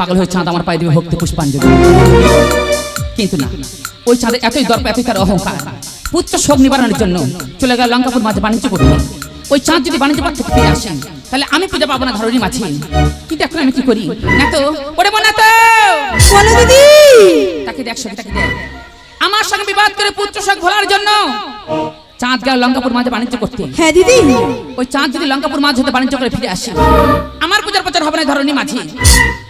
পাগল হয়ে চাঁদ আমার পায়ে ভক্তি পুষ্পাঞ্জলি। কিন্তু না, ওই চাঁদের এতই দর্প, এতই তার অহংকার। পুত্র শোক নিবারণের জন্য চলে গেল লঙ্কাপুর মাঝে বাণিজ্য করতে। ওই চাঁদ যদি বাণিজ্য পাঠ থেকে ফিরে আসেন তাহলে আমি পূজা পাবো না ধরনী মাছি। কিন্তু এখন আমি কি করি? না তো, ওরে মনে বলো দিদি। তাকে দেখ সখী তাকে দেখ। আমার সঙ্গে বিবাদ করে পুত্র শোক ভোলার জন্য চাঁদ গেল লঙ্কাপুর মাঝে বাণিজ্য করতে। হ্যাঁ দিদি। ওই চাঁদ যদি লঙ্কাপুর মাঝ হতে বাণিজ্য করে ফিরে আসে আমার পূজার প্রচার হবে না ধরনী মাঝি।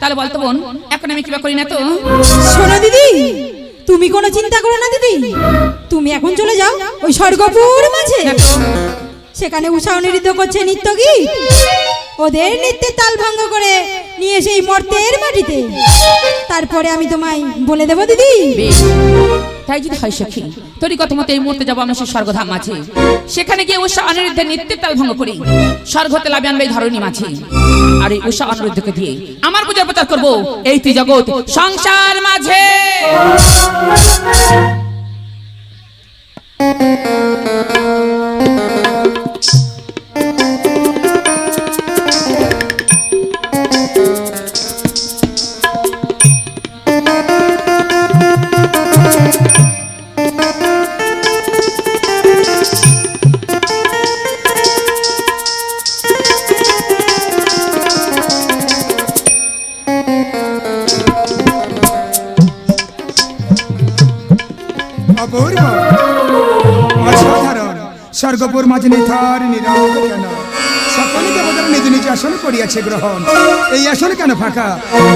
তাহলে বলতো বোন এখন আমি কিবা করি না তো? শোনো দিদি তুমি কোনো চিন্তা করো না দিদি। তুমি এখন চলে যাও ওই স্বর্গপুর মাঝে। সেখানে উষা নৃত্য করছে নৃত্য গীত। ওদের নৃত্যের তাল ভঙ্গ করে নিয়ে সেই মর্তের মাটিতে। তারপরে আমি তোমায় বলে দেবো, দিদি। তাই যদি হয় সখী, তোরই কথা মতো এই মুহূর্তে যাব আমরা সেই স্বর্গধাম মাঝে। সেখানে গিয়ে উষা অনিরুদ্ধের নিত্যের তাল ভঙ্গ করি। স্বর্গ হতে লাভে আনবে এই ধরনী মাঝি। আর এই উষা অনিরুদ্ধকে দিয়ে আমার পূজার প্রচার করব এই তুই জগৎ সংসার মাঝে। অপূর্ব স্বর্গপুর মাঝে নিথার নিরাগ কেন? নিজ নিজ আসন করিয়াছে গ্রহণ। এই আসন কেন ফাঁকা?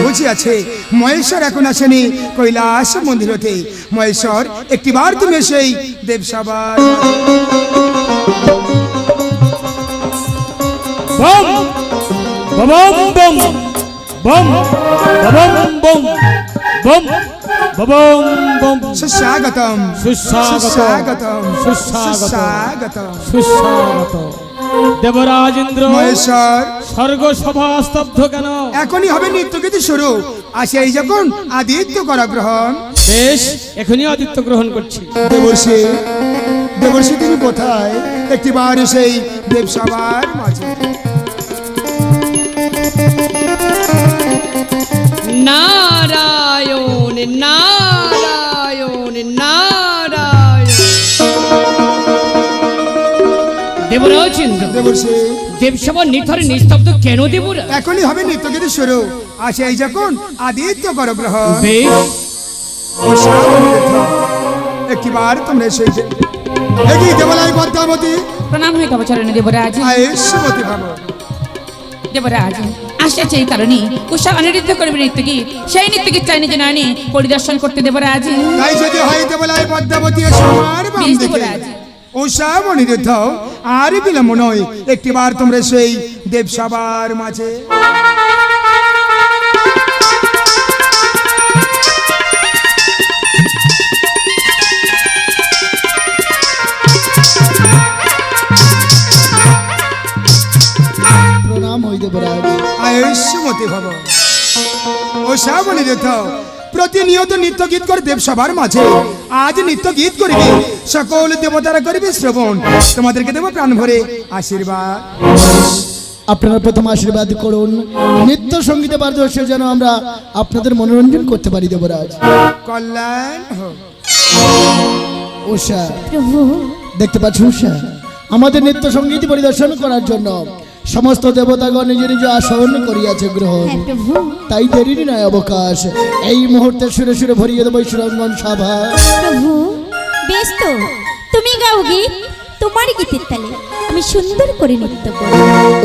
বুঝিয়াছে, মহেশ্বর এখন আসেনি কৈলাস মন্দির হতে মহেশ্বর, একটিবার তুমি সেই দেবসভার বম! বম! বম! বম! বম! বম! বম! সুস্বাগতম সুস্বাগতম সুস্বাগতম সুস্বাগতম সুস্বাগতম সুস্বাগত দেবরাজেন্দ্র মহেশ্বর। স্বর্গ সভা স্তব্ধ কেন এখনই হবে নৃত্যগীতি শুরু। আসে এই যখন আদিত্য করা গ্রহণ বেশ এখনই আদিত্য গ্রহণ করছি। দেবর্ষি দেবর্ষি তুমি কোথায়? একটিবার সেই দেবসভার মাঝে। নারায়ণ নারায়ণ নারায়ণ। দেবরাও চিন্তা দেবসভা কেন দেবরা? এখনই হবে নিত্যগিরি শুরু। আসে এই যখন আদিত্য গরগ্রহ একটিবার তোমরা এসে এগিয়ে দেবলাই পদ্মাবতী প্রণাম হয়ে দেবরাজ। দেবরাজ। আসছে এই কারণে উষা অনিরুদ্ধ করবে নৃত্য কি সেই নৃত্য কি চাইনি যে নানি পরিদর্শন করতে দেবরাজ। তাই যদি হয় দেবলাই পদ্মাবতী ও সবার বাম বেশ দিকে। দেবরাজ। ও শ্রাবণীর আর বিলম্ব নয়। একটিবার তোমরা সেই দেবসভার মাঝে। আয়ুষ্যমতী ভব। ও শ্রাবণী রেথ প্রতিনিয়ত নৃত্য গীত করে দেবসভার মাঝে। আজ নৃত্য গীত করিবে সকল দেবতারা করিবে শ্রবণ। তোমাদেরকে দেব প্রাণ ভরে আশীর্বাদ। আপনারা প্রথম আশীর্বাদ করুন। নিত্য সঙ্গীতে পারদর্শী যেন আমরা আপনাদের মনোরঞ্জন করতে পারি দেবরাজ। কল্যাণ উষা দেখতে পাচ্ছ উষা আমাদের নিত্য সংগীত পরিদর্শন করার জন্য সমস্ত দেবতাগণ নিজ নিজ আসন করিয়াছে গ্রহণ। তাই দেরি নয় অবকাশ। এই মুহূর্তে সুরে সুরে ভরিয়ে দেবো সুরঙ্গন সভা। বেশ তো। তুমি গাও গীত তোমার গীতের তালে আমি সুন্দর করে নৃত্য করব।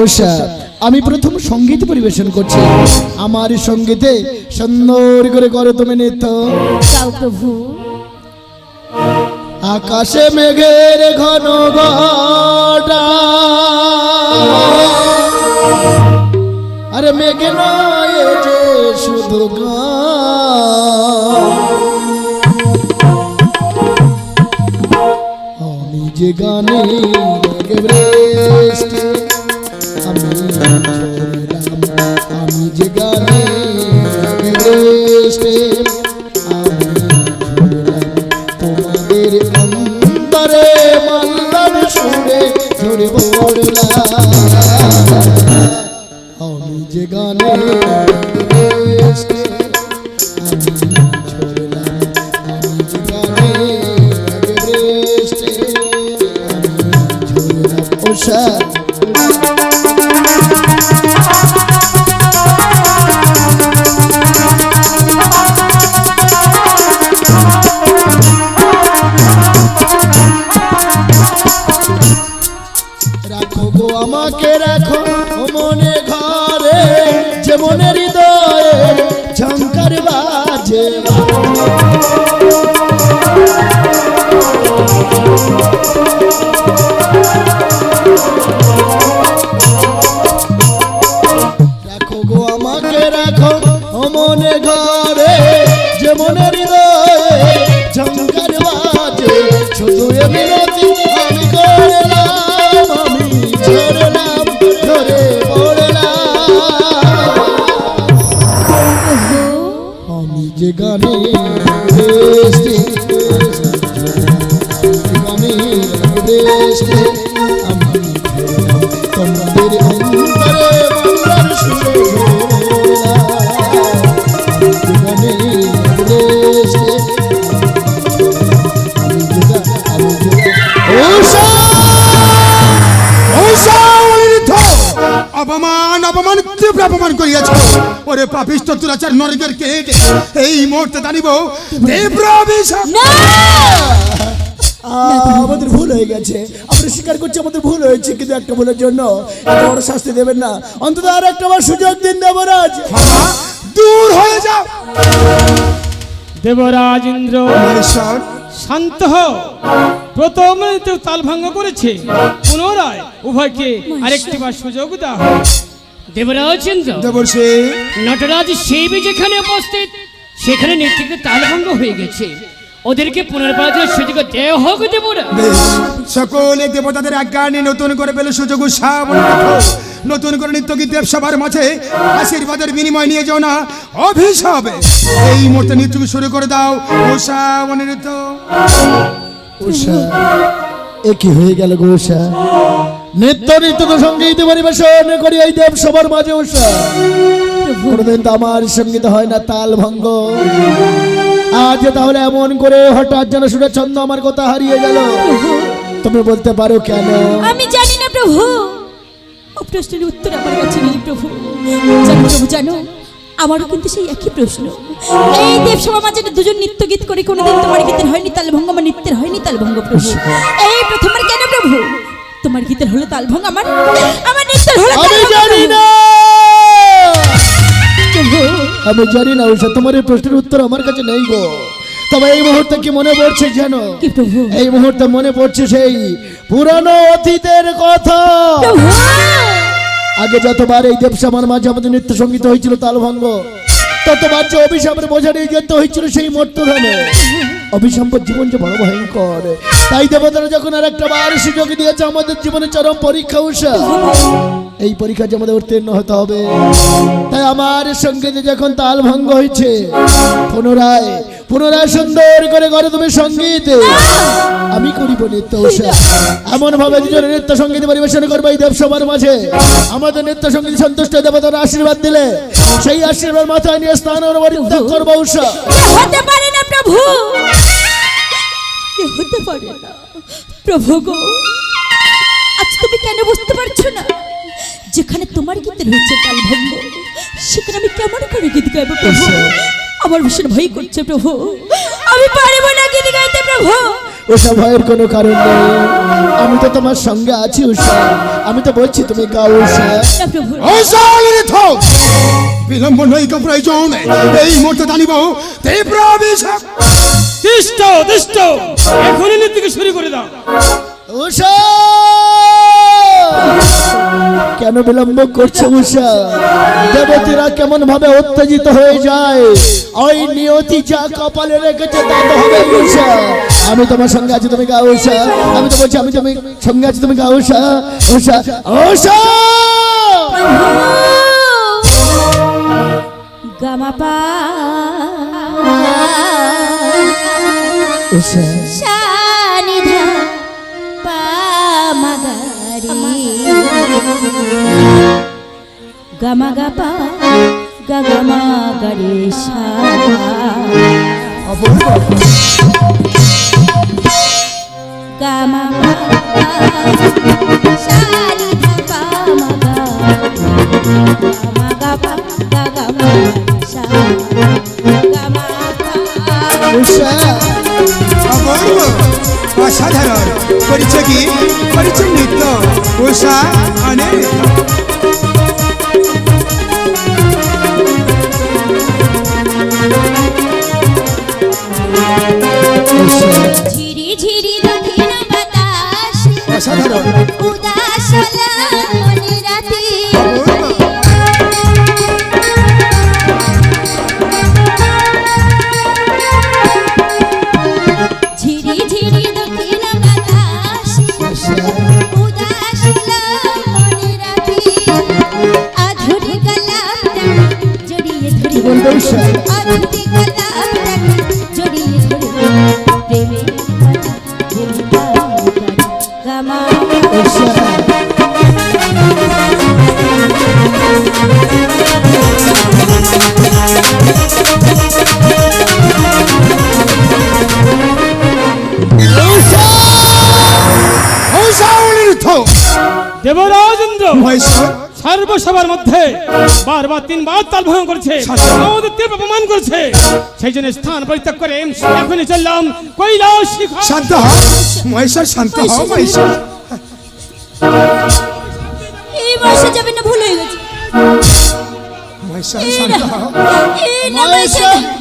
উষা আমি প্রথম সংগীত পরিবেশন করছি। আমার সঙ্গীতে সুন্দর করে করো তুমি নৃত্য। গাও প্রভু। আকাশে মেঘের ঘন ঘটা। আরে মেঘে নয় যে শুধু। আমি যে গানে আমি যে গানে আমাকে রাখো মনে ঘরে যে মনে হৃদয়ে পাপিষ্ট তুরাচার নরকের কেটে এই মুহূর্তে জানিব আমাদের ভুল হয়ে গেছে। আমরা স্বীকার করছি আমাদের ভুল হয়েছে কিন্তু একটা ভুলের জন্য এত বড় শাস্তি দেবেন না। অন্তত আর একটা বার সুযোগ দিন দেবরাজ। দূর হয়ে যাও। দেবরাজ ইন্দ্র শান্ত হও। প্রথম তো তাল ভঙ্গ করেছে। পুনরায় উভয়কে আরেকটি বার সুযোগ দাও। দেবরাজ দেবর্ষে নটরাজ শিব যেখানে উপস্থিত সেখানে নৃত্যকে তালভঙ্গ হয়ে গেছে। ওদেরকে পুনর্বার সুযোগ দেওয়া হোক দেবরা সকলে দেবতাদের আজ্ঞা নিয়ে নতুন করে পেলে সুযোগ রাখো। নতুন করে নিত্য গীত দেব সবার মাঝে আশীর্বাদের বিনিময় নিয়ে যাও না অভিশাপ। এই মুহূর্তে নৃত্যকে শুরু করে দাও উষা মনে নৃত্য উষা এ কি হয়ে গেল গো উষা নিত্য নিত্য সংগীত পরিবেশন করি এই দেব সবার মাঝে কোনোদিন তো আমার সংগীত হয় না, তাল ভঙ্গ। আজ তাহলে এমন করে হঠাৎ যেন সুরে ছন্দ আমার কথা হারিয়ে গেল। তুমি বলতে পারো কেন? আমি জানি না, প্রভু। প্রশ্নের উত্তর আমার কাছে নেই, প্রভু। জানো প্রভু, জানো, আমারও কিন্তু সেই একই প্রশ্ন। এই দেব সভা মাঝে দুজন নৃত্য গীত করে কোনোদিন তোমার গীতের হয়নি তালভঙ্গ আমার নৃত্যের হয়নি তালভঙ্গ প্রভু। এই প্রথমবার কেন, প্রভু? তোমার গীতের হলো তালভঙ্গ আমার? আমার নৃত্যের হলো আমি জানি না। আমি জানি না উষা তোমার এই প্রশ্নের উত্তর আমার কাছে নেই গো। তবে এই মুহূর্তে কি মনে পড়ছে জানো? এই মুহূর্তে মনে পড়ছে সেই পুরানো অতীতের কথা। আগে যতবার এই দেবসভার মাঝে আমাদের নৃত্য সংগীত হয়েছিল তাল তালভঙ্গ ততবার যে অভিশাপের বোঝা নিয়ে যেতে হয়েছিল সেই মর্তধামে অভিসম্পদ জীবন যে বড় ভয়ঙ্কর। তাই দেবতারা যখন আর একটা বার সুযোগ দিয়েছে, আমাদের জীবনে চরম পরীক্ষা উষা। এই পরীক্ষা যে আমাদের উত্তীর্ণ হতে হবে। তাই আমার সঙ্গীতে যখন তাল ভঙ্গ হয়েছে, পুনরায় পুনরায় সুন্দর করে করে তুমি সংগীত। আমি করিব নৃত্য এমন ভাবে দুজনে নৃত্য সংগীত পরিবেশন করব এই দেবসভার মাঝে। আমাদের নৃত্য সংগীত সন্তুষ্ট দেবতার আশীর্বাদ দিলে, সেই আশীর্বাদ মাথায় নিয়ে স্নান করব উষা। হতে পারে প্রভু। এ হতে পারে না। প্রভু গো আজ তুমি কেন বুঝতে পারছ না? যেখানে তোমার গীতের হচ্ছে তালভঙ্গ সেখানে আমি কেমন করে গীত গাইবো প্রভু? আমার ভীষণ ভয় করছে প্রভু। আমি পারব না গীত গাইতে প্রভু। উষা ভয়ের কোনো কারণ নেই। আমি তো তোমার সঙ্গে আছি উষা। আমি তো বলছি তুমি গাও উষা। প্রভু! বিলম্ব নৈক প্রয়োজন এই মুহূর্তে জানিব তীব্র অভিশাপ তিষ্ট তিষ্ট এখনই নৃত্যকে শুরু করে দাও। উষা! কেন বিলম্ব করছে উষা? দেবতীরা কেমন ভাবে উত্তেজিত হয়ে যায়? ওই নিয়তি যা কপালে রেখেছে তা তো হবে উষা। আমি তোমার সঙ্গে আছি তুমি গাও উষা। আমি তো বলছি আমি তুমি সঙ্গে আছি তুমি গাও উষা। উষা উষা! গামাপা। সানিধা পামাগারি গামা গাপা গাগামা অপূর্ব। গামা শালি গামা গামা গাপা গাগামা সা উষা অপূর্ব অসাধারণ। পরিচয় কি পরিচয় নৃত্য উষা অনেক উষা অসাধারণ উদাস গামা উষা উষা অনিরুদ্ধ দেবরাজেন্দ্র মহেশ্বর সর্বসভার মধ্যে বারবার তিনবার তাল ভঙ্গ করেছে। আমাদের তীব্র অপমান করেছে। সেই জন্য স্থান পরিত্যাগ করে এখনই চললাম। কৈলাস শিখর। শান্ত মহেশ্বর শান্ত হ মহেশ্বর। এই বর্ষা যাবে না ভুল হয়ে গেছে। মহেশ্বর শান্ত না হ এই না বর্ষা যাবে-